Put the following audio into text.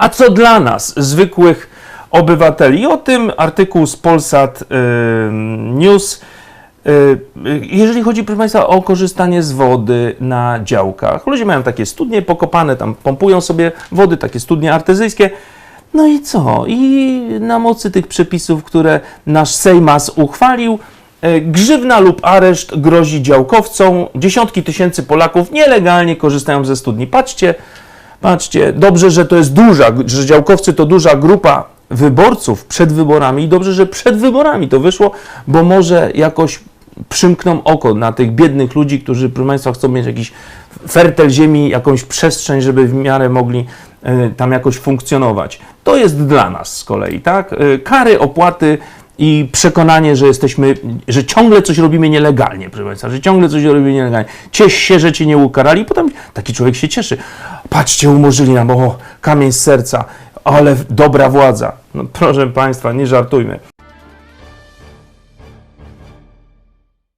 A co dla nas, zwykłych obywateli? I o tym artykuł z Polsat y, News. Y, y, Jeżeli chodzi, proszę Państwa, o korzystanie z wody na działkach, ludzie mają takie studnie pokopane, tam pompują sobie wody, takie studnie artezyjskie. No i co? I na mocy tych przepisów, które nasz Sejmas uchwalił, e, grzywna lub areszt grozi działkowcom. Dziesiątki tysięcy Polaków nielegalnie korzystają ze studni. Patrzcie, patrzcie, dobrze, że to jest duża, że działkowcy to duża grupa wyborców przed wyborami i dobrze, że przed wyborami to wyszło, bo może jakoś przymkną oko na tych biednych ludzi, którzy, proszę Państwa, chcą mieć jakiś fertel ziemi, jakąś przestrzeń, żeby w miarę mogli e, tam jakoś funkcjonować. To jest dla nas z kolei, tak? E, Kary, opłaty i przekonanie, że jesteśmy, że ciągle coś robimy nielegalnie, proszę Państwa, że ciągle coś robimy nielegalnie. Ciesz się, że Cię nie ukarali, potem taki człowiek się cieszy. Patrzcie, umorzyli nam, o, kamień z serca, ale dobra władza. No proszę Państwa, nie żartujmy.